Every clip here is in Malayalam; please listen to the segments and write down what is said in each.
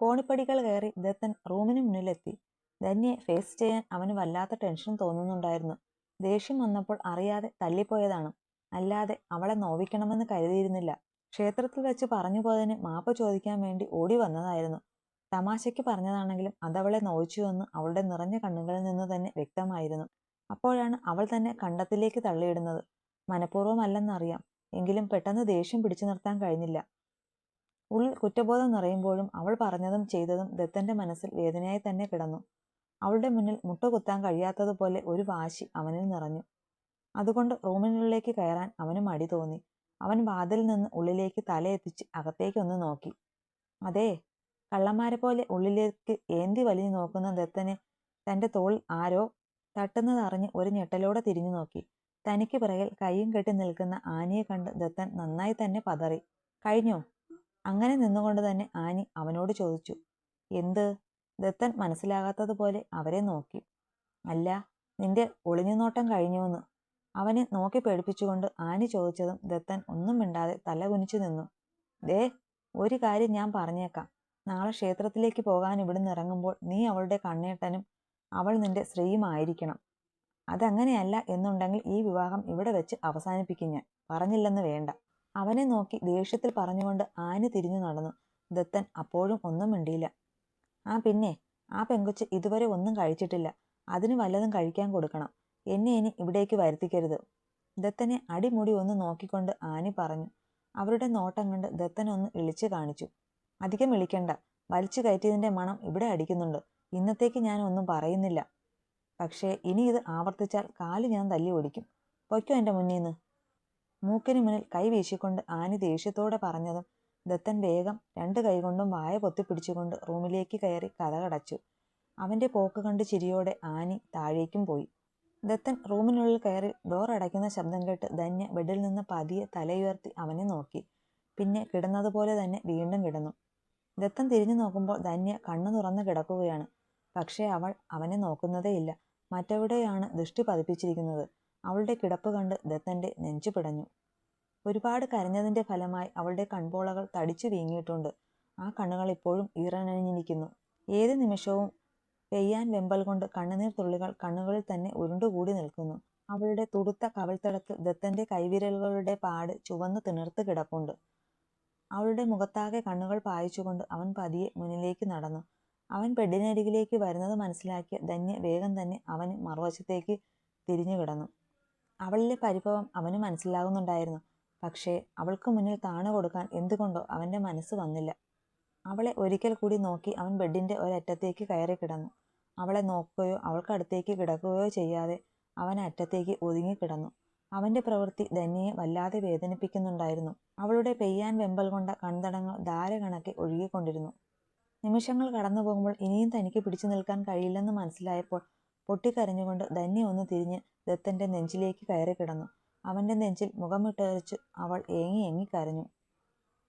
കോണിപ്പടികൾ കയറി ദത്തൻ റൂമിന് മുന്നിലെത്തി. ധന്യെ ഫേസ് ചെയ്യാൻ അവന് വല്ലാത്ത ടെൻഷൻ തോന്നുന്നുണ്ടായിരുന്നു. ദേഷ്യം വന്നപ്പോൾ അറിയാതെ തല്ലിപ്പോയതാണ് അല്ലാതെ അവളെ നോവിക്കണമെന്ന് കരുതിയിരുന്നില്ല. ക്ഷേത്രത്തിൽ വെച്ച് പറഞ്ഞു പോയതിന് മാപ്പ് ചോദിക്കാൻ വേണ്ടി ഓടി വന്നതായിരുന്നു. തമാശയ്ക്ക് പറഞ്ഞതാണെങ്കിലും അതവളെ നോവിച്ചുവെന്ന് അവളുടെ നിറഞ്ഞ കണ്ണുകളിൽ നിന്ന് തന്നെ വ്യക്തമായിരുന്നു. അപ്പോഴാണ് അവൾ തന്നെ കണ്ടത്തിലേക്ക് തള്ളിയിടുന്നത്. മനഃപൂർവമല്ലെന്നറിയാം. എങ്കിലും പെട്ടെന്ന് ദേഷ്യം പിടിച്ചു നിർത്താൻ കഴിഞ്ഞില്ല. ഉള്ളിൽ കുറ്റബോധം നിറയുമ്പോഴും അവൾ പറഞ്ഞതും ചെയ്തതും ദത്തന്റെ മനസ്സിൽ വേദനയായി തന്നെ കിടന്നു. അവളുടെ മുന്നിൽ മുട്ടുകുത്താൻ കഴിയാത്തതുപോലെ ഒരു വാശി അവനിൽ നിറഞ്ഞു. അതുകൊണ്ട് റൂമിനുള്ളിലേക്ക് കയറാൻ അവന് മടി തോന്നി. അവൻ വാതിൽ നിന്ന് ഉള്ളിലേക്ക് തലയെത്തിച്ച് അകത്തേക്കൊന്ന് നോക്കി. അതെ കള്ളന്മാരെ പോലെ ഉള്ളിലേക്ക് ഏന്തി വലിഞ്ഞു നോക്കുന്ന ദത്തനെ തന്റെ തോളിൽ ആരോ തട്ടുന്നത് തട്ടുന്നതറിഞ്ഞ് ഒരു ഞെട്ടലോടെ തിരിഞ്ഞു നോക്കി. തനിക്ക് പിറകിൽ കൈയും കെട്ടി നിൽക്കുന്ന ആനയെ കണ്ട് ദത്തൻ നന്നായി തന്നെ പതറി. കഴിഞ്ഞോ? അങ്ങനെ നിന്നുകൊണ്ട് തന്നെ ആനി അവനോട് ചോദിച്ചു എന്ത്? ദത്തൻ മനസ്സിലാകാത്തതുപോലെ അവരെ നോക്കി. അല്ല നിന്റെ ഒളിഞ്ഞുനോട്ടം കഴിഞ്ഞുവെന്ന്. അവനെ നോക്കി പേടിപ്പിച്ചുകൊണ്ട് ആനി ചോദിച്ചതും ദത്തൻ ഒന്നും മിണ്ടാതെ തല കുനിച്ചു നിന്നു. ദേ ഒരു കാര്യം ഞാൻ പറഞ്ഞേക്കാം. നാളെ ക്ഷേത്രത്തിലേക്ക് പോകാൻ ഇവിടുന്ന് ഇറങ്ങുമ്പോൾ നീ അവളുടെ കണ്ണേട്ടനും അവൾ നിന്റെ സ്ത്രീയുമായിരിക്കണം അതങ്ങനെയല്ല എന്നുണ്ടെങ്കിൽ ഈ വിവാഹം ഇവിടെ വെച്ച് അവസാനിപ്പിക്കും ഞാൻ. പറഞ്ഞില്ലെന്ന് വേണ്ട. അവനെ നോക്കി ദേഷ്യത്തിൽ പറഞ്ഞുകൊണ്ട് ആനി തിരിഞ്ഞു നടന്നു. ദത്തൻ അപ്പോഴും ഒന്നും മിണ്ടിയില്ല. ആ പിന്നെ ആ പെങ്കൊച്ച് ഇതുവരെ ഒന്നും കഴിച്ചിട്ടില്ല. അതിന് വല്ലതും കഴിക്കാൻ കൊടുക്കണം. എന്നെ ഇനി ഇവിടേക്ക് വരുത്തിക്കരുത്. ദത്തനെ അടിമുടി ഒന്ന് നോക്കിക്കൊണ്ട് ആനി പറഞ്ഞു. അവരുടെ നോട്ടം കണ്ട് ദത്തൻ ഒന്ന് ഇളിച്ചു കാണിച്ചു. അധികം വിളിക്കണ്ട. വലിച്ചു കയറ്റിയതിന്റെ മണം ഇവിടെ അടിക്കുന്നുണ്ട്. ഇന്നത്തേക്ക് ഞാൻ ഒന്നും പറയുന്നില്ല. പക്ഷേ ഇനി ഇത് ആവർത്തിച്ചാൽ കാൽ ഞാൻ തല്ലി ഓടിക്കും. പൊയ്ക്കോ എന്റെ മുന്നിൽ നിന്ന്. മൂക്കിന് മുന്നിൽ കൈ വീശിക്കൊണ്ട് ആനി ദേഷ്യത്തോടെ പറഞ്ഞതും ദത്തൻ വേഗം രണ്ട് കൈകൊണ്ടും വായ പൊത്തിപ്പിടിച്ചുകൊണ്ട് റൂമിലേക്ക് കയറി കഥകടച്ചു. അവന്റെ പോക്ക് കണ്ട് ചിരിയോടെ ആനി താഴേക്കും പോയി. ദത്തൻ റൂമിനുള്ളിൽ കയറി ഡോർ അടയ്ക്കുന്ന ശബ്ദം കേട്ട് ധന്യ ബെഡിൽ നിന്ന് പതിയെ തലയുയർത്തി അവനെ നോക്കി. പിന്നെ കിടന്നതുപോലെ തന്നെ വീണ്ടും കിടന്നു. ദത്തൻ തിരിഞ്ഞു നോക്കുമ്പോൾ ധന്യ കണ്ണു തുറന്ന് കിടക്കുകയാണ്. പക്ഷേ അവൾ അവനെ നോക്കുന്നതേയില്ല. മറ്റെവിടെയാണ് ദൃഷ്ടി പതിപ്പിച്ചിരിക്കുന്നത്? അവളുടെ കിടപ്പ് കണ്ട് ദത്തന്റെ നെഞ്ചു പിടഞ്ഞു. ഒരുപാട് കരഞ്ഞതിന്റെ ഫലമായി അവളുടെ കൺപോളകൾ തടിച്ചു വീങ്ങിയിട്ടുണ്ട്. ആ കണ്ണുകൾ ഇപ്പോഴും ഈറനണിഞ്ഞിരിക്കുന്നു. ഏത് നിമിഷവും പെയ്യാൻ വെമ്പൽ കൊണ്ട് കണ്ണുനീർ തുള്ളികൾ കണ്ണുകളിൽ തന്നെ ഉരുണ്ടുകൂടി നിൽക്കുന്നു. അവളുടെ തുടുത്ത കവിൾത്തടത്തിൽ ദത്തന്റെ കൈവിരലുകളുടെ പാട് ചുവന്ന് തിണർത്ത് കിടപ്പുണ്ട്. അവളുടെ മുഖത്താകെ കണ്ണുകൾ പായിച്ചുകൊണ്ട് അവൻ പതിയെ മുന്നിലേക്ക് നടന്നു. അവൻ ബെഡിനരികിലേക്ക് വരുന്നത് മനസ്സിലാക്കിയ ധന്യ വേഗം തന്നെ അവന് മറുവശത്തേക്ക് തിരിഞ്ഞു കിടന്നു. അവളിലെ പരിഭവം അവന് മനസ്സിലാകുന്നുണ്ടായിരുന്നു. പക്ഷേ അവൾക്ക് മുന്നിൽ താണു കൊടുക്കാൻ എന്തുകൊണ്ടോ അവന്റെ മനസ്സ് വന്നില്ല. അവളെ ഒരിക്കൽ കൂടി നോക്കി അവൻ ബെഡിന്റെ ഒരറ്റത്തേക്ക് കയറി കിടന്നു. അവളെ നോക്കുകയോ അവൾക്കടുത്തേക്ക് കിടക്കുകയോ ചെയ്യാതെ അവൻ അറ്റത്തേക്ക് ഒതുങ്ങി കിടന്നു. അവന്റെ പ്രവൃത്തി ധന്യയെ വല്ലാതെ വേദനിപ്പിക്കുന്നുണ്ടായിരുന്നു. അവളുടെ പെയ്യാൻ വെമ്പൽ കൊണ്ട കൺതടങ്ങൾ ധാര കണക്കെ ഒഴുകിക്കൊണ്ടിരുന്നു. നിമിഷങ്ങൾ കടന്നു പോകുമ്പോൾ ഇനിയും തനിക്ക് പിടിച്ചു നിൽക്കാൻ കഴിയില്ലെന്ന് മനസ്സിലായപ്പോൾ പൊട്ടിക്കരഞ്ഞുകൊണ്ട് ധന്യ ഒന്ന് തിരിഞ്ഞ് ദത്തന്റെ നെഞ്ചിലേക്ക് കയറി കിടന്നു. അവന്റെ നെഞ്ചിൽ മുഖമിട്ടറിച്ച് അവൾ ഏങ്ങി ഏങ്ങി കരഞ്ഞു.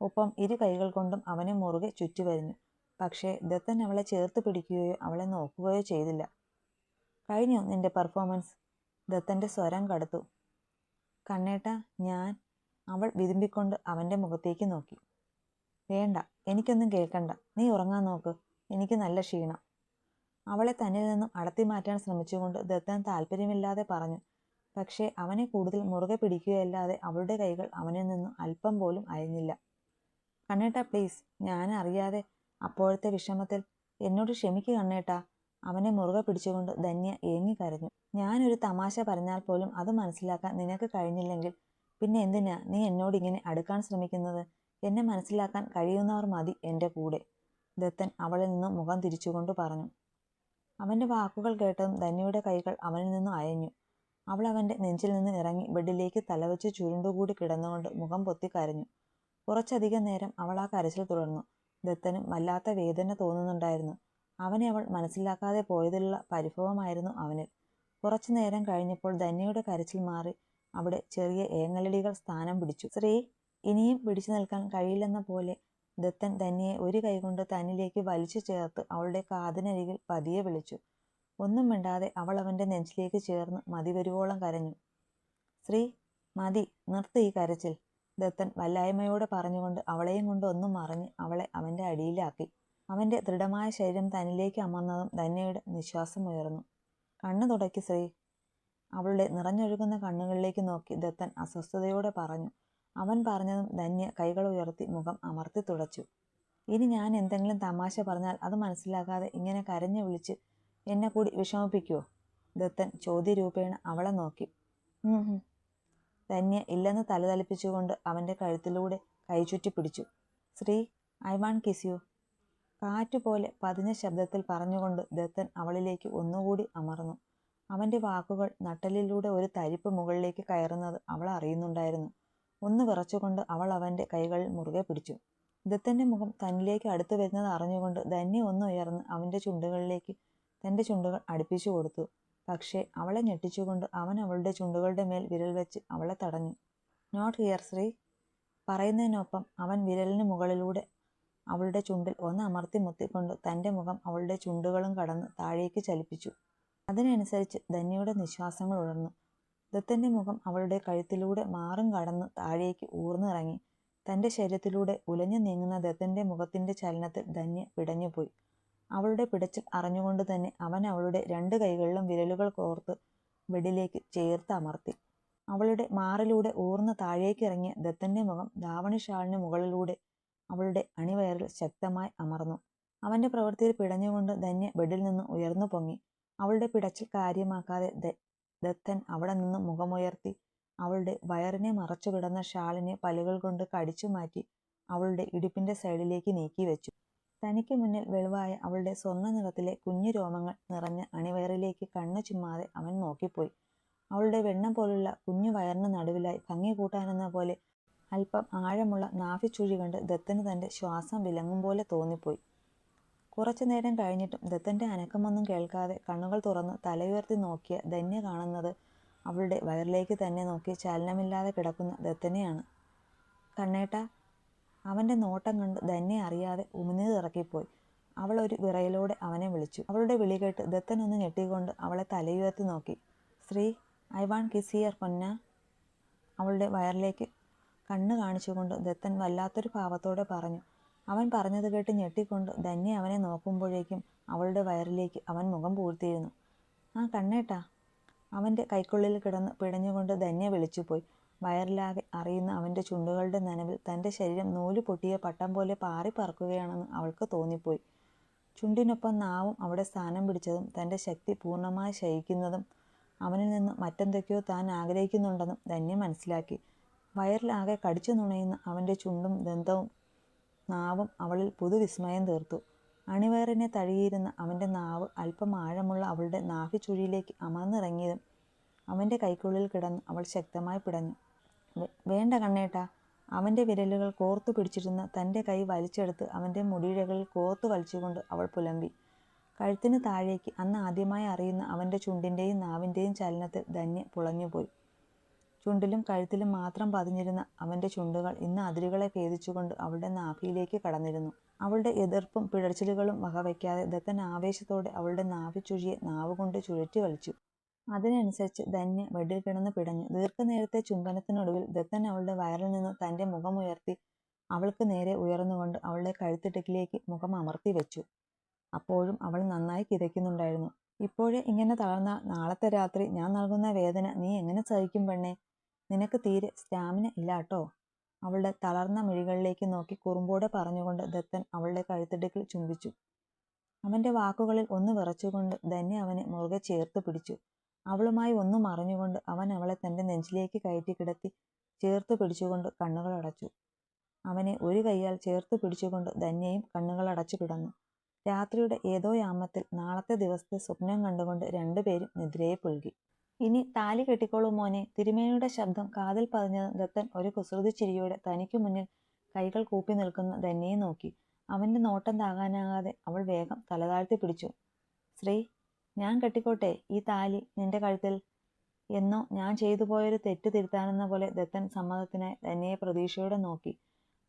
ഒപ്പം ഇരു കൈകൾ കൊണ്ടും അവനെ മുറുകെ ചുറ്റിവരിഞ്ഞു പക്ഷേ ദത്തൻ അവളെ ചേർത്ത് പിടിക്കുകയോ അവളെ നോക്കുകയോ ചെയ്തില്ല. കഴിഞ്ഞു നിന്റെ പെർഫോമൻസ് ദത്തന്റെ സ്വരം കടുത്തു. കണ്ണേട്ട ഞാൻ അവൾ വിതുമ്പിക്കൊണ്ട് അവന്റെ മുഖത്തേക്ക് നോക്കി. വേണ്ട എനിക്കൊന്നും കേൾക്കണ്ട. നീ ഉറങ്ങാൻ നോക്ക്. എനിക്ക് നല്ല ക്ഷീണം. അവളെ തന്നിൽ നിന്നും അടത്തി മാറ്റാൻ ശ്രമിച്ചുകൊണ്ട് ദത്തൻ താല്പര്യമില്ലാതെ പറഞ്ഞു. പക്ഷേ അവനെ കൂടുതൽ മുറുകെ പിടിക്കുകയല്ലാതെ അവളുടെ കൈകൾ അവനിൽ നിന്നും അല്പം പോലും അയഞ്ഞില്ല. കണ്ണേട്ട പ്ലീസ് ഞാൻ അറിയാതെ അപ്പോഴത്തെ വിഷമത്തിൽ എന്നോട് ക്ഷമിക്കുക കണ്ണേട്ട. അവനെ മുറുകെ പിടിച്ചുകൊണ്ട് ധന്യ ഏങ്ങി കരഞ്ഞു. ഞാനൊരു തമാശ പറഞ്ഞാൽ പോലും അത് മനസ്സിലാക്കാൻ നിനക്ക് കഴിഞ്ഞില്ലെങ്കിൽ പിന്നെ എന്തിനാ നീ എന്നോട് ഇങ്ങനെ അടുക്കാൻ ശ്രമിക്കുന്നത്? എന്നെ മനസ്സിലാക്കാൻ കഴിയുന്നവർ മതി എന്റെ കൂടെ ദത്തൻ അവളിൽ നിന്നും മുഖം തിരിച്ചുകൊണ്ട് പറഞ്ഞു. അവന്റെ വാക്കുകൾ കേട്ടതും ധന്യയുടെ കൈകൾ അവനിൽ നിന്ന് അയഞ്ഞു. അവൾ അവന്റെ നെഞ്ചിൽ നിന്ന് ഇറങ്ങി ബെഡിലേക്ക് തലവെച്ച് ചുരുണ്ടുകൂടി കിടന്നുകൊണ്ട് മുഖം പൊത്തി കരഞ്ഞു. കുറച്ചധികം നേരം അവൾ ആ കരച്ചിൽ തുടർന്നു. ദത്തനും വല്ലാത്ത വേദന തോന്നുന്നുണ്ടായിരുന്നു. അവനെ അവൾ മനസ്സിലാക്കാതെ പോയതിലുള്ള പരിഭവമായിരുന്നു അവനിൽ. കുറച്ചു നേരം കഴിഞ്ഞപ്പോൾ ധന്യയുടെ കരച്ചിൽ മാറി അവിടെ ചെറിയ ഏങ്ങലടികൾ സ്ഥാനം പിടിച്ചു. സ്ത്രീ ഇനിയും പിടിച്ചു നിൽക്കാൻ കഴിയില്ലെന്ന പോലെ ദത്തൻ ധന്യയെ ഒരു കൈകൊണ്ട് തന്നിലേക്ക് വലിച്ചു ചേർത്ത് അവളുടെ കാതിനരികിൽ പതിയെ വിളിച്ചു. ഒന്നും മിണ്ടാതെ അവൾ അവന്റെ നെഞ്ചിലേക്ക് ചേർന്ന് മതി വരുവോളം കരഞ്ഞു. ശ്രീ മതി നിർത്തി ഈ കരച്ചിൽ ദത്തൻ വല്ലായ്മയോടെ പറഞ്ഞുകൊണ്ട് അവളെയും കൊണ്ട് ഒന്നും മറിഞ്ഞ് അവളെ അവന്റെ അടിയിലാക്കി. അവന്റെ ദൃഢമായ ശരീരം തന്നിലേക്ക് അമർന്നതും ധന്യയുടെ നിശ്വാസം ഉയർന്നു. കണ്ണു തുടക്കി ശ്രീ അവളുടെ നിറഞ്ഞൊഴുകുന്ന കണ്ണുകളിലേക്ക് നോക്കി ദത്തൻ അസ്വസ്ഥതയോടെ പറഞ്ഞു. അവൻ പറഞ്ഞതും ധന്യ കൈകൾ ഉയർത്തി മുഖം അമർത്തി തുടച്ചു. ഇനി ഞാൻ എന്തെങ്കിലും തമാശ പറഞ്ഞാൽ അത് മനസ്സിലാക്കാതെ ഇങ്ങനെ കരഞ്ഞു വിളിച്ച് എന്നെ കൂടി വിഷമിപ്പിക്കുവോ? ദത്തൻ ചോദ്യരൂപേണ അവളെ നോക്കി. ധന്യ ഇല്ലെന്ന് തലതലിപ്പിച്ചുകൊണ്ട് അവന്റെ കഴുത്തിലൂടെ കൈചുറ്റി പിടിച്ചു. Sree I want kiss you. കാറ്റുപോലെ പതിഞ്ഞ ശബ്ദത്തിൽ പറഞ്ഞുകൊണ്ട് ദത്തൻ അവളിലേക്ക് ഒന്നുകൂടി അമർന്നു. അവന്റെ വാക്കുകൾ നട്ടലിലൂടെ ഒരു തരിപ്പ് മുകളിലേക്ക് കയറുന്നത് അവൾ അറിയുന്നുണ്ടായിരുന്നു. ഒന്ന് വിറച്ചുകൊണ്ട് അവൾ അവന്റെ കൈകൾ മുറുകെ പിടിച്ചു. ദത്തന്റെ മുഖം തന്നിലേക്ക് അടുത്ത് വരുന്നത് അറിഞ്ഞുകൊണ്ട് ധന്യ ഒന്ന് ഉയർന്ന് അവന്റെ ചുണ്ടുകളിലേക്ക് തന്റെ ചുണ്ടുകൾ അടുപ്പിച്ചു കൊടുത്തു. പക്ഷേ അവളെ ഞെട്ടിച്ചുകൊണ്ട് അവൻ അവളുടെ ചുണ്ടുകളുടെ മേൽ വിരൽ വെച്ച് അവളെ തടഞ്ഞു. Not here Sree. പറയുന്നതിനൊപ്പം അവൻ വിരലിന് മുകളിലൂടെ അവളുടെ ചുണ്ടിൽ ഒന്ന് അമർത്തി മുത്തിക്കൊണ്ട് തന്റെ മുഖം അവളുടെ ചുണ്ടുകളും കടന്ന് താഴേക്ക് ചലിപ്പിച്ചു. അതിനനുസരിച്ച് ധന്യയുടെ നിശ്വാസങ്ങൾ ഉണർന്നു. ദത്തന്റെ മുഖം അവളുടെ കഴുത്തിലൂടെ മാറും കടന്ന് താഴേക്ക് ഊർന്നിറങ്ങി. തന്റെ ശരീരത്തിലൂടെ ഉലഞ്ഞു നീങ്ങുന്ന ദത്തന്റെ മുഖത്തിന്റെ ചലനത്തിൽ ധന്യ പിടഞ്ഞുപോയി. അവളുടെ പിടച്ചിൽ അറിഞ്ഞുകൊണ്ട് തന്നെ അവൻ അവളുടെ രണ്ട് കൈകളിലും വിരലുകൾ കോർത്ത് വെടിലേക്ക് ചേർത്ത് അമർത്തി. അവളുടെ മാറിലൂടെ ഊർന്ന് താഴേക്ക് ഇറങ്ങിയ ദത്തന്റെ മുഖം ധാവണി ഷാളിന് മുകളിലൂടെ അവളുടെ അണിവയറിൽ ശക്തമായി അമർന്നു. അവന്റെ പ്രവൃത്തിയിൽ പിടഞ്ഞുകൊണ്ട് ധന്യ ബെഡിൽ നിന്ന് ഉയർന്നു പൊങ്ങി. അവളുടെ പിടച്ചിൽ കാര്യമാക്കാതെ ദത്തൻ അവിടെ നിന്ന് മുഖമുയർത്തി അവളുടെ വയറിനെ മറച്ചു കിടന്ന ഷാളിനെ പലുകൾ കൊണ്ട് കടിച്ചു മാറ്റി അവളുടെ ഇടുപ്പിന്റെ സൈഡിലേക്ക് നീക്കി വെച്ചു. തനിക്ക് മുന്നിൽ വെളിവായ അവളുടെ സ്വർണ നിറത്തിലെ കുഞ്ഞു രോമങ്ങൾ നിറഞ്ഞ അണിവയറിലേക്ക് കണ്ണു ചുമ്മാതെ അവൻ നോക്കിപ്പോയി. അവളുടെ വെണ്ണ പോലുള്ള കുഞ്ഞു വയറിന് നടുവിലായി ഭംഗി കൂട്ടാനെന്ന പോലെ അല്പം ആഴമുള്ള നാഭിച്ചുഴി കണ്ട് ദത്തന് തന്റെ ശ്വാസം വിലങ്ങും പോലെ തോന്നിപ്പോയി. കുറച്ചു നേരം കഴിഞ്ഞിട്ടും ദത്തന്റെ അനക്കമൊന്നും കേൾക്കാതെ കണ്ണുകൾ തുറന്ന് തലയുയർത്തി നോക്കിയ ധന്യ കാണുന്നത് അവളുടെ വയറിലേക്ക് തന്നെ നോക്കി ചലനമില്ലാതെ കിടക്കുന്ന ദത്തനെയാണ്. കണ്ണേട്ട അവന്റെ നോട്ടം കണ്ട് ധന്യ അറിയാതെ ഉമിനീർ ഇറക്കിപ്പോയി. അവൾ ഒരു വിറയലോടെ അവനെ വിളിച്ചു. അവളുടെ വിളി കേട്ട് ദത്തൻ ഒന്ന് ഞെട്ടിക്കൊണ്ട് അവളെ തലയുയർത്തി നോക്കി. Sree I want kiss here പൊന്ന. അവളുടെ വയറിലേക്ക് കണ്ണ് കാണിച്ചുകൊണ്ട് ദത്തൻ വല്ലാത്തൊരു ഭാവത്തോടെ പറഞ്ഞു. അവൻ പറഞ്ഞത് കേട്ട് ഞെട്ടിക്കൊണ്ട് ധന്യ അവനെ നോക്കുമ്പോഴേക്കും അവളുടെ വയറിലേക്ക് അവൻ മുഖം പൂഴ്ത്തിയിരുന്നു. ആ കണ്ണേട്ടാ. അവന്റെ കൈക്കുള്ളിൽ കിടന്ന് പിടഞ്ഞുകൊണ്ട് ധന്യ വിളിച്ചുപോയി. വയറിലാകെ അറിയുന്ന അവന്റെ ചുണ്ടുകളുടെ നനവിൽ തന്റെ ശരീരം നൂൽ പൊട്ടിയ പട്ടം പോലെ പാറി പറക്കുകയാണെന്ന് അവൾക്ക് തോന്നിപ്പോയി. ചുണ്ടിനൊപ്പം നാവും അവിടെ സ്ഥാനം പിടിച്ചതും തന്റെ ശക്തി പൂർണമായി ശയിക്കുന്നതും അവനിൽ നിന്ന് മറ്റെന്തൊക്കെയോ താൻ ആഗ്രഹിക്കുന്നുണ്ടെന്നും ധന്യ മനസ്സിലാക്കി. വയറിലാകെ കടിച്ചു നുണയുന്ന അവന്റെ ചുണ്ടും ദന്തവും നാവും അവളിൽ പുതുവിസ്മയം തീർത്തു. അണിവയറിനെ തഴുകിയിരുന്ന അവന്റെ നാവ് അല്പം ആഴമുള്ള അവളുടെ നാഭിച്ചുഴിയിലേക്ക് അമർന്നിറങ്ങിയതും അവന്റെ കൈക്കുള്ളിൽ കിടന്ന് അവൾ ശക്തമായി പിടഞ്ഞു. വേണ്ട കണ്ണേട്ട. അവന്റെ വിരലുകൾ കോർത്തു പിടിച്ചിരുന്ന തന്റെ കൈ വലിച്ചെടുത്ത് അവന്റെ മുടിയിഴകളിൽ കോർത്തു വലിച്ചുകൊണ്ട് അവൾ പുലമ്പി. കഴുത്തിന് താഴേക്ക് അന്ന് ആദ്യമായി അറിയുന്ന അവന്റെ ചുണ്ടിന്റെയും നാവിന്റെയും ചലനത്തിൽ ധന്യ പുളഞ്ഞുപോയി. ചുണ്ടിലും കഴുത്തിലും മാത്രം പതിഞ്ഞിരുന്ന അവന്റെ ചുണ്ടുകൾ ഇന്ന് അതിരുകളെ ഭേദിച്ചുകൊണ്ട് അവളുടെ നാഭിയിലേക്ക് കടന്നിരുന്നു. അവളുടെ എതിർപ്പും പിഴച്ചിലുകളും വകവയ്ക്കാതെ ദത്തൻ ആവേശത്തോടെ അവളുടെ നാവി ചുഴിയെ നാവ് നാവുകൊണ്ട് ചുഴറ്റി വലിച്ചു. അതിനനുസരിച്ച് ധന്യ ബെഡിൽ കിടന്ന് പിടഞ്ഞു. ദീർഘനേരത്തെ ചുംബനത്തിനൊടുവിൽ ദത്തൻ അവളുടെ വയറിൽ നിന്ന് തന്റെ മുഖമുയർത്തി അവൾക്ക് നേരെ ഉയർന്നുകൊണ്ട് അവളുടെ കഴുത്തിടുക്കിലേക്ക് മുഖം അമർത്തി വെച്ചു. അപ്പോഴും അവൾ നന്നായി കിതയ്ക്കുന്നുണ്ടായിരുന്നു. ഇപ്പോഴേ ഇങ്ങനെ തളർന്നാൽ നാളത്തെ രാത്രി ഞാൻ നൽകുന്ന വേദന നീ എങ്ങനെ സഹിക്കും പെണ്ണേ? നിനക്ക് തീരെ സ്റ്റാമിന ഇല്ലാട്ടോ? അവളുടെ തളർന്ന മിഴികളിലേക്ക് നോക്കി കുറുമ്പോടെ പറഞ്ഞുകൊണ്ട് ദത്തൻ അവളുടെ കഴുത്തിടുക്കിൽ ചുംബിച്ചു. അവന്റെ വാക്കുകളിൽ ഒന്ന് വിറച്ചുകൊണ്ട് ധന്യ അവനെ മുറുകെ ചേർത്ത് പിടിച്ചു. അവളുമായി ഒന്നും മറിഞ്ഞുകൊണ്ട് അവൻ അവളെ തന്റെ നെഞ്ചിലേക്ക് കയറ്റി കിടത്തി ചേർത്ത് പിടിച്ചുകൊണ്ട് കണ്ണുകൾ അടച്ചു. അവനെ ഒരു കൈയാൽ ചേർത്ത് പിടിച്ചുകൊണ്ട് ധന്യയും കണ്ണുകൾ അടച്ചു കിടന്നു. രാത്രിയുടെ ഏതോ യാമത്തിൽ നാളത്തെ ദിവസത്തെ സ്വപ്നം കണ്ടുകൊണ്ട് രണ്ടുപേരും നിദ്രയെ പുൽകി. ഇനി താലി കെട്ടിക്കോളൂ മോനെ. തിരുമേനിയുടെ ശബ്ദം കാതിൽ പതിഞ്ഞത് ദത്തൻ ഒരു കുസൃതി ചിരിയോടെ തനിക്ക് മുന്നിൽ കൈകൾ കൂപ്പി നിൽക്കുന്ന ധന്യയെ നോക്കി. അവന്റെ നോട്ടം താങ്ങാനാകാതെ അവൾ വേഗം തലതാഴ്ത്തി പിടിച്ചു. ശ്രീ ഞാൻ കെട്ടിക്കോട്ടെ. ഈ താലി നിന്റെ കഴുത്തിൽ എന്നോ ഞാൻ ചെയ്തു പോയൊരു തെറ്റ് തിരുത്താനെന്ന പോലെ ദത്തൻ സമ്മതത്തിനായി ധന്യയെ പ്രതീക്ഷയോടെ നോക്കി.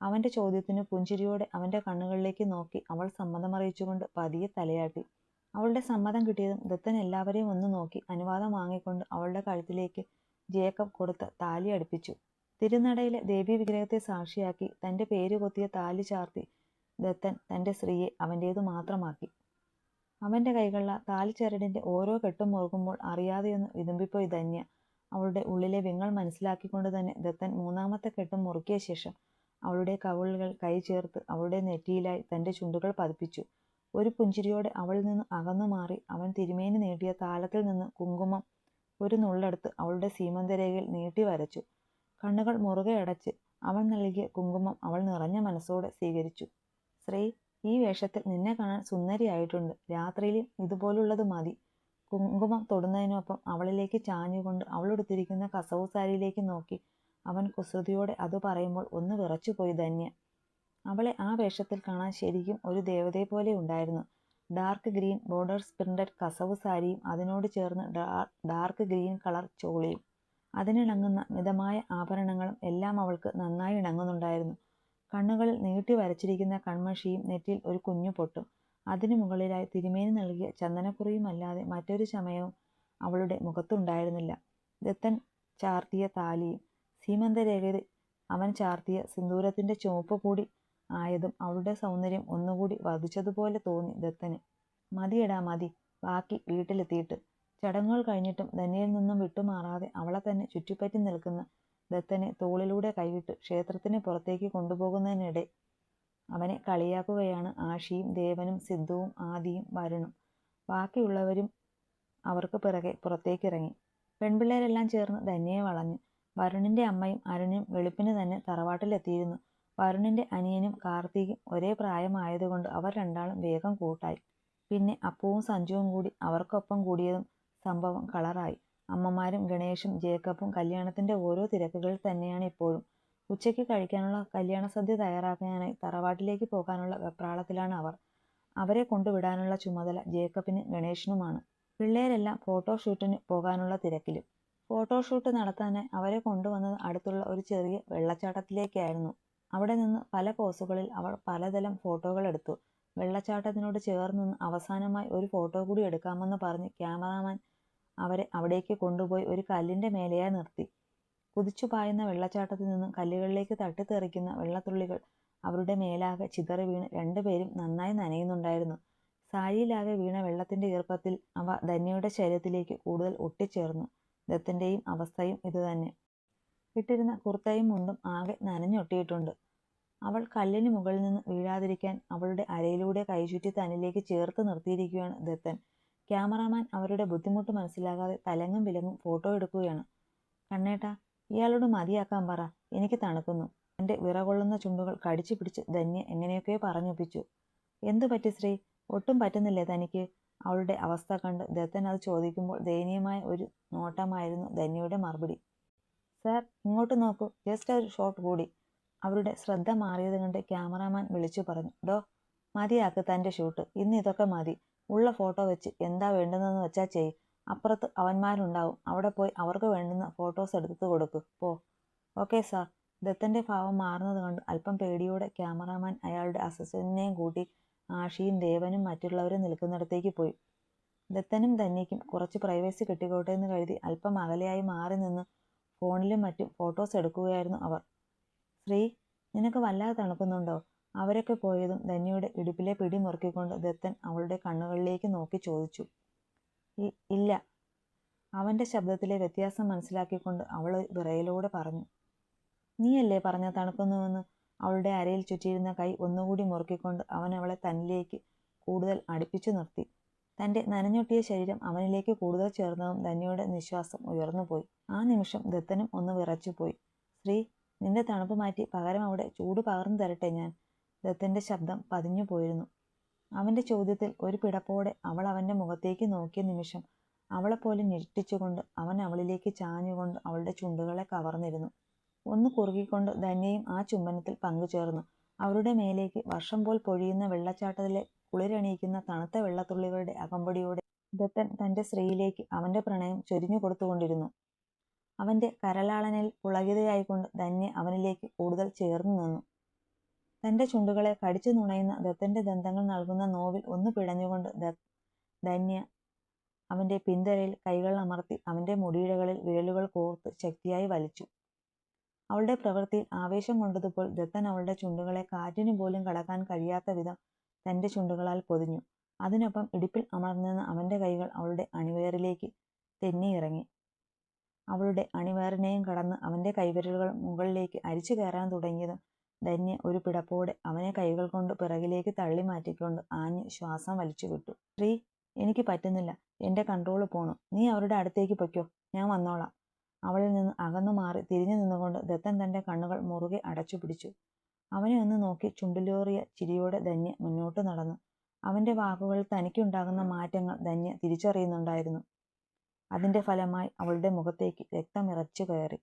അവന്റെ ചോദ്യത്തിന് പുഞ്ചിരിയോടെ അവന്റെ കണ്ണുകളിലേക്ക് നോക്കി അവൾ സമ്മതമറിയിച്ചുകൊണ്ട് പതിയെ തലയാട്ടി അവളുടെ സമ്മതം കിട്ടിയതും ദത്തൻ എല്ലാവരെയും ഒന്ന് നോക്കി അനുവാദം വാങ്ങിക്കൊണ്ട് അവളുടെ കഴുത്തിലേക്ക് ജേക്കബ് കൊടുത്ത് താലി അടുപ്പിച്ചു. തിരുനടയിലെ ദേവി വിഗ്രഹത്തെ സാക്ഷിയാക്കി തന്റെ പേര് കൊത്തിയ താലി ചാർത്തി ദത്തൻ തന്റെ സ്ത്രീയെ അവന്റേതു മാത്രമാക്കി. അവന്റെ കൈകളിലെ താലിച്ചരടിന്റെ ഓരോ കെട്ടും മുറുകുമ്പോൾ അറിയാതെയൊന്ന് വിതുമ്പിപ്പോയി ധന്യ. അവളുടെ ഉള്ളിലെ വിങ്ങൾ മനസ്സിലാക്കിക്കൊണ്ട് തന്നെ ദത്തൻ മൂന്നാമത്തെ കെട്ടും മുറുക്കിയ ശേഷം അവളുടെ കവിളുകൾ കൈ ചേർത്ത് അവളുടെ നെറ്റിയിലായി തന്റെ ചുണ്ടുകൾ പതിപ്പിച്ചു. ഒരു പുഞ്ചിരിയോടെ അവളിൽ നിന്ന് അകന്നു മാറി അവൻ തിരുമേനി നീട്ടിയ താലത്തിൽ നിന്ന് കുങ്കുമം ഒരു നുള്ളെടുത്ത് അവളുടെ സീമന്തരേഖയിൽ നീട്ടി വരച്ചു. കണ്ണുകൾ മുറുകെ അടച്ച് അവൻ നൽകിയ കുങ്കുമം അവൾ നിറഞ്ഞ മനസ്സോടെ സ്വീകരിച്ചു. ശ്രീ ഈ വേഷത്തിൽ നിന്നെ കാണാൻ സുന്ദരിയായിട്ടുണ്ട്. രാത്രിയിലും ഇതുപോലുള്ളത് മതി കുങ്കുമം തൊടുന്നതിനൊപ്പം അവളിലേക്ക് ചാഞ്ഞുകൊണ്ട് അവളുടുത്തിരിക്കുന്ന കസവു സാരിയിലേക്ക് നോക്കി അവൻ കുസൃതിയോടെ അത് പറയുമ്പോൾ ഒന്ന് വിറച്ചുപോയി ധന്യ. അവളെ ആ വേഷത്തിൽ കാണാൻ ശരിക്കും ഒരു ദേവതയെ പോലെ ഉണ്ടായിരുന്നു. ഡാർക്ക് ഗ്രീൻ ബോർഡർ സ്പ്രിന്റഡ് കസവ് സാരിയും അതിനോട് ചേർന്ന് ഡാർക്ക് ഗ്രീൻ കളർ ചോളിയും. അതിനിണങ്ങുന്ന മിതമായ ആഭരണങ്ങളും എല്ലാം അവൾക്ക് നന്നായി ഇണങ്ങുന്നുണ്ടായിരുന്നു. കണ്ണുകളിൽ നീട്ടി വരച്ചിരിക്കുന്ന കൺമഷിയും നെറ്റിയിൽ ഒരു കുഞ്ഞു പൊട്ടും. അതിനു മുകളിലായി തിരുമേനി നൽകിയ ചന്ദനക്കുറിയുമല്ലാതെ മറ്റൊരു ചമയവും അവളുടെ മുഖത്തുണ്ടായിരുന്നില്ല. ദത്തൻ ചാർത്തിയ താലിയും സീമന്തരേഖയിൽ അവൻ ചാർത്തിയ സിന്ദൂരത്തിന്റെ ചുവപ്പ് കൂടി ആയതും അവളുടെ സൗന്ദര്യം ഒന്നുകൂടി വർദ്ധിച്ചതുപോലെ തോന്നി ദത്തന്. മതിയെടാ മതി ബാക്കി വീട്ടിലെത്തിയിട്ട്. ചടങ്ങുകൾ കഴിഞ്ഞിട്ടും ധന്യയിൽ നിന്നും വിട്ടുമാറാതെ അവളെ തന്നെ ചുറ്റിപ്പറ്റി നിൽക്കുന്ന ദത്തനെ തോളിലൂടെ കൈവിട്ട് ക്ഷേത്രത്തിന് പുറത്തേക്ക് കൊണ്ടുപോകുന്നതിനിടെ അവനെ കളിയാക്കുകയാണ് ആഷിയും ദേവനും സിദ്ധുവും ആദിയും വരണും. ബാക്കിയുള്ളവരും അവർക്ക് പിറകെ പുറത്തേക്കിറങ്ങി. പെൺപിള്ളേരെല്ലാം ചേർന്ന് ധന്യയെ വളഞ്ഞു. വരുണിന്റെ അമ്മയും അരുണും വെളുപ്പിന് തന്നെ തറവാട്ടിലെത്തിയിരുന്നു. വരുണിന്റെ അനിയനും കാർത്തികും ഒരേ പ്രായമായതുകൊണ്ട് അവർ രണ്ടാളും വേഗം കൂട്ടായി. പിന്നെ അപ്പുവും സഞ്ജുവും കൂടി അവർക്കൊപ്പം കൂടിയതും സംഭവം കളറായി. അമ്മമാരും ഗണേഷും ജേക്കബും കല്യാണത്തിന്റെ ഓരോ തിരക്കുകളിൽ തന്നെയാണ് ഇപ്പോഴും. ഉച്ചയ്ക്ക് കഴിക്കാനുള്ള കല്യാണ സദ്യ തയ്യാറാക്കാനായി തറവാട്ടിലേക്ക് പോകാനുള്ള വെപ്രാളത്തിലാണ് അവർ. അവരെ കൊണ്ടുവിടാനുള്ള ചുമതല ജേക്കബിന് ഗണേഷിനുമാണ് പിള്ളേരെല്ലാം ഫോട്ടോഷൂട്ടിന് പോകാനുള്ള തിരക്കിലും. ഫോട്ടോഷൂട്ട് നടത്താനായി അവരെ കൊണ്ടുവന്നത് അടുത്തുള്ള ഒരു ചെറിയ വെള്ളച്ചാട്ടത്തിലേക്കായിരുന്നു. അവിടെ നിന്ന് പല പോസുകളിൽ അവൾ പലതരം ഫോട്ടോകൾ എടുത്തു. വെള്ളച്ചാട്ടത്തിനോട് ചേർന്ന് അവസാനമായി ഒരു ഫോട്ടോ കൂടി എടുക്കാമെന്ന് പറഞ്ഞ് ക്യാമറാമാൻ അവരെ അവിടേക്ക് കൊണ്ടുപോയി ഒരു കല്ലിന്റെ മേലെയായി നിർത്തി. കുതിച്ചു പായുന്ന വെള്ളച്ചാട്ടത്തിൽ നിന്നും കല്ലുകളിലേക്ക് തട്ടിത്തെറിക്കുന്ന വെള്ളത്തുള്ളികൾ അവരുടെ മേലാകെ ചിതറി വീണ് രണ്ടുപേരും നന്നായി നനയുന്നുണ്ടായിരുന്നു. സാരിയിലാകെ വീണ വെള്ളത്തിന്റെ ഈർപ്പത്തിൽ അവ ധന്യയുടെ ശരീരത്തിലേക്ക് കൂടുതൽ ഒട്ടിച്ചേർന്നു. ദത്തന്റെയും അവസ്ഥയും ഇതുതന്നെ. ഇട്ടിരുന്ന കുർത്തയും മുണ്ടും ആകെ നനഞ്ഞൊട്ടിയിട്ടുണ്ട്. അവൾ കല്ലിന് മുകളിൽ നിന്ന് വീഴാതിരിക്കാൻ അവളുടെ അരയിലൂടെ കൈചുറ്റി തന്നിലേക്ക് ചേർത്ത് നിർത്തിയിരിക്കുകയാണ് ദത്തൻ. ക്യാമറാമാൻ അവരുടെ ബുദ്ധിമുട്ട് മനസ്സിലാകാതെ തലങ്ങും വിലങ്ങും ഫോട്ടോ എടുക്കുകയാണ്. കണ്ണേട്ട ഇയാളോട് മതിയാക്കാൻ പറ. എനിക്ക് തണുക്കുന്നു. എന്റെ വിറകൊള്ളുന്ന ചുണ്ടുകൾ കടിച്ചു പിടിച്ച് ധന്യ എങ്ങനെയൊക്കെയോ പറഞ്ഞൊപ്പിച്ചു. എന്തു പറ്റി ശ്രീ? ഒട്ടും പറ്റുന്നില്ലേ തനിക്ക്? അവളുടെ അവസ്ഥ കണ്ട് ദത്തൻ അത് ചോദിക്കുമ്പോൾ ദയനീയമായ ഒരു നോട്ടമായിരുന്നു ധന്യയുടെ മറുപടി. സാർ ഇങ്ങോട്ട് നോക്കൂ. ജസ്റ്റ് ഒരു ഷോട്ട് കൂടി. അവരുടെ ശ്രദ്ധ മാറിയത് കണ്ട് ക്യാമറാമാൻ വിളിച്ചു പറഞ്ഞു. ഡോ മതിയാക്ക് തന്റെ ഷൂട്ട് ഇന്ന് ഇതൊക്കെ മതി. ഉള്ള ഫോട്ടോ വെച്ച് എന്താ വേണ്ടതെന്ന് വെച്ചാൽ ചെയ് അപ്പുറത്ത് അവന്മാരുണ്ടാവും. അവിടെ പോയി അവർക്ക് വേണ്ടുന്ന ഫോട്ടോസ് എടുത്തു കൊടുക്ക്. പോ. ഓക്കെ സാർ ദത്തന്റെ ഭാവം മാറുന്നത് കണ്ട് അല്പം പേടിയോടെ ക്യാമറാമാൻ അയാളുടെ അസിസ്റ്റന്റിനെയും കൂട്ടി ആഷിയും ദേവനും മറ്റുള്ളവരും നിൽക്കുന്നിടത്തേക്ക് പോയി. ദത്തനും തന്നേക്കും കുറച്ച് പ്രൈവസി കിട്ടിക്കോട്ടെ എന്ന് കരുതി അല്പം അകലെയായി മാറി നിന്ന് ഫോണിലും മറ്റും ഫോട്ടോസ് എടുക്കുകയായിരുന്നു അവർ. ശ്രീ നിനക്ക് വല്ലാതെ തണുക്കുന്നുണ്ടോ? അവരൊക്കെ പോയതും ധന്യയുടെ ഇടുപ്പിലെ പിടി മുറുക്കിക്കൊണ്ട് ദത്തൻ അവളുടെ കണ്ണുകളിലേക്ക് നോക്കി ചോദിച്ചു. ഇല്ല. അവന്റെ ശബ്ദത്തിലെ വ്യത്യാസം മനസ്സിലാക്കിക്കൊണ്ട് അവൾ വിറയലോടെ പറഞ്ഞു. നീയല്ലേ പറഞ്ഞ തണുക്കുന്നുവെന്ന്? അവളുടെ അരയിൽ ചുറ്റിയിരുന്ന കൈ ഒന്നുകൂടി മുറുക്കിക്കൊണ്ട് അവൻ അവളെ തന്നിലേക്ക് കൂടുതൽ അടുപ്പിച്ചു നിർത്തി. തന്റെ നനഞ്ഞൊട്ടിയ ശരീരം അവനിലേക്ക് കൂടുതൽ ചേർന്നതും ധന്യയുടെ നിശ്വാസം ഉയർന്നുപോയി ആ നിമിഷം ദത്തനും ഒന്ന് വിറച്ചുപോയി ശ്രീ നിന്റെ തണുപ്പ് മാറ്റി പകരം അവിടെ ചൂട് പകർന്നു തരട്ടെ ഞാൻ ദത്തന്റെ ശബ്ദം പതിഞ്ഞു പോയിരുന്നു. അവന്റെ ചോദ്യത്തിൽ ഒരു പിടപ്പോടെ അവൾ അവന്റെ മുഖത്തേക്ക് നോക്കിയ നിമിഷം അവളെപ്പോലെ ഞെട്ടിച്ചുകൊണ്ട് അവൻ അവളിലേക്ക് ചാഞ്ഞുകൊണ്ട് അവളുടെ ചുണ്ടുകളെ കവർന്നിരുന്നു. ഒന്ന് കുറുകിക്കൊണ്ട് ധന്യയും ആ ചുംബനത്തിൽ പങ്കുചേർന്നു. അവരുടെ മേലേക്ക് വർഷം പോൽ പൊഴിയുന്ന വെള്ളച്ചാട്ടത്തിലെ കുളിരണിയിക്കുന്ന തണുത്ത വെള്ളത്തുള്ളികളുടെ അകമ്പടിയോടെ ദത്തൻ തന്റെ സ്ത്രീയിലേക്ക് അവന്റെ പ്രണയം ചൊരിഞ്ഞു കൊടുത്തുകൊണ്ടിരുന്നു. അവന്റെ കരലാളനിൽ പുളകിതയായിക്കൊണ്ട് ധന്യ അവനിലേക്ക് കൂടുതൽ ചേർന്നു നിന്നു. തന്റെ ചുണ്ടുകളെ കടിച്ചു നുണയുന്ന ദത്തന്റെ ദന്തങ്ങൾ നൽകുന്ന നോവിൽ ഒന്ന് പിടഞ്ഞുകൊണ്ട് ധന്യ അവന്റെ പിന്തരയിൽ കൈകൾ അമർത്തി അവന്റെ മുടിയിഴകളിൽ വിരലുകൾ കോർത്ത് ശക്തിയായി വലിച്ചു. അവളുടെ പ്രവൃത്തിയിൽ ആവേശം കൊണ്ടതുപോൽ ദത്തൻ അവളുടെ ചുണ്ടുകളെ കാറ്റിനു പോലും കടക്കാൻ കഴിയാത്ത വിധം തന്റെ ചുണ്ടുകളാൽ പൊതിഞ്ഞു. അതിനൊപ്പം ഇടുപ്പിൽ അമർന്നിരുന്ന അവന്റെ കൈകൾ അവളുടെ അണിവയറിലേക്ക് തെന്നിയിറങ്ങി അവളുടെ അണിവയറിനെയും കടന്ന് അവന്റെ കൈവിരലുകൾ മുകളിലേക്ക് അരിച്ചു കയറാൻ തുടങ്ങിയതും ധന്യ ഒരു പിടപ്പോടെ അവനെ കൈകൾ കൊണ്ട് പിറകിലേക്ക് തള്ളി മാറ്റിക്കൊണ്ട് ആഞ്ഞ് ശ്വാസം വലിച്ചു വിട്ടു. ശ്രീ എനിക്ക് പറ്റുന്നില്ല. എന്റെ കൺട്രോൾ പോണു. നീ അവരുടെ അടുത്തേക്ക് പൊയ്ക്കോ. ഞാൻ വന്നോളാം. അവളിൽ നിന്ന് അകന്നു മാറി തിരിഞ്ഞു നിന്നുകൊണ്ട് ദത്തൻ തന്റെ കണ്ണുകൾ മുറുകെ അടച്ചു പിടിച്ചു. അവനെ ഒന്ന് നോക്കി ചുണ്ടിലേറിയ ചിരിയോടെ ധന്യ മുന്നോട്ട് നടന്നു. അവന്റെ വാക്കുകളിൽ തനിക്കുണ്ടാകുന്ന മാറ്റങ്ങൾ ധന്യ തിരിച്ചറിയുന്നുണ്ടായിരുന്നു. അതിന്റെ ഫലമായി അവളുടെ മുഖത്തേക്ക് രക്തമിറച്ചു കയറി.